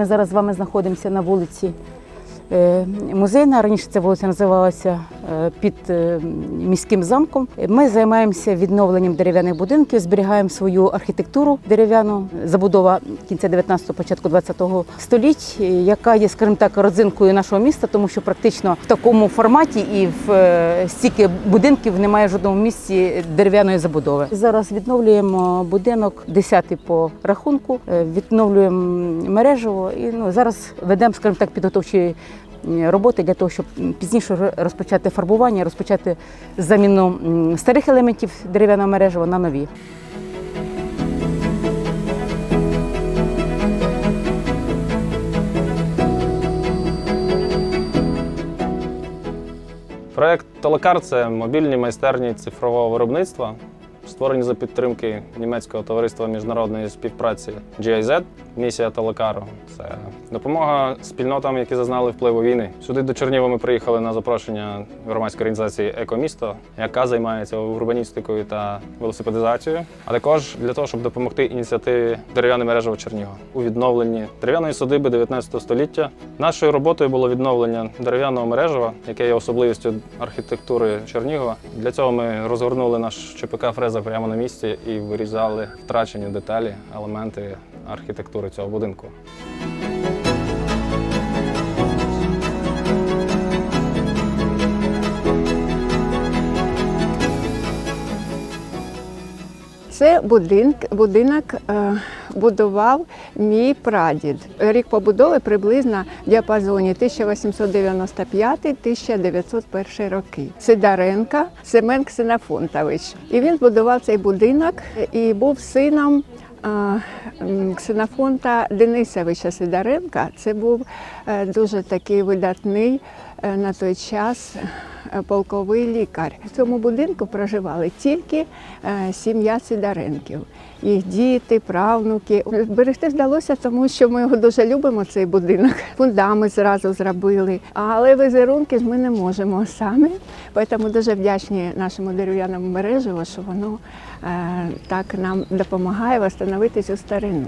Ми зараз з вами знаходимося на вулиці Музейна. Раніше ця вулиця називалася е, під е, міським замком. Ми займаємося відновленням дерев'яних будинків, зберігаємо свою архітектуру дерев'яну. Забудова кінця 19-го, початку 20-го століть, е, яка є, скажімо так, родзинкою нашого міста, тому що практично в такому форматі і в е, стільки будинків немає в жодному місці дерев'яної забудови. Зараз відновлюємо будинок 10-й по рахунку, е, відновлюємо мережево і ну зараз ведемо, скажімо так, підготовчі е, роботи для того, щоб пізніше розпочати фарбування, розпочати заміну старих елементів дерев'яного мережева на нові. Проект Телекар це мобільні майстерні цифрового виробництва, створені за підтримки німецького товариства міжнародної співпраці GIZ. Місія Телекару це допомога спільнотам, які зазнали впливу війни. Сюди до Чернігова ми приїхали на запрошення громадської організації Екомісто, яка займається урбаністикою та велосипедизацією, а також для того, щоб допомогти ініціативі дерев'яне мережево Чернігова у відновленні дерев'яної садиби 19 століття. Нашою роботою було відновлення дерев'яного мережева, яке є особливістю архітектури Чернігова. Для цього ми розгорнули наш ЧПК фреза прямо на місці і вирізали втрачені деталі, елементи архітектури цього будинку. Це будинок, будинок е, будував мій прадід. Рік побудови приблизно в діапазоні 1895-1901 роки. Сидоренко Семен Ксенофонтович. І він збудував цей будинок і був сином. е, Ксенофонта Денисовича Сидоренка це був е, дуже такий видатний на той час е, полковий лікар. В цьому будинку проживали тільки е, сім'я Сидоренків. Їх діти, правнуки. Берегти вдалося, тому що ми його дуже любимо, цей будинок. Фундамент зразу зробили. Але візерунки ж ми не можемо самі. Тому дуже вдячні нашому дерев'яному мережеву, що воно е, так нам допомагає встановити цю старину.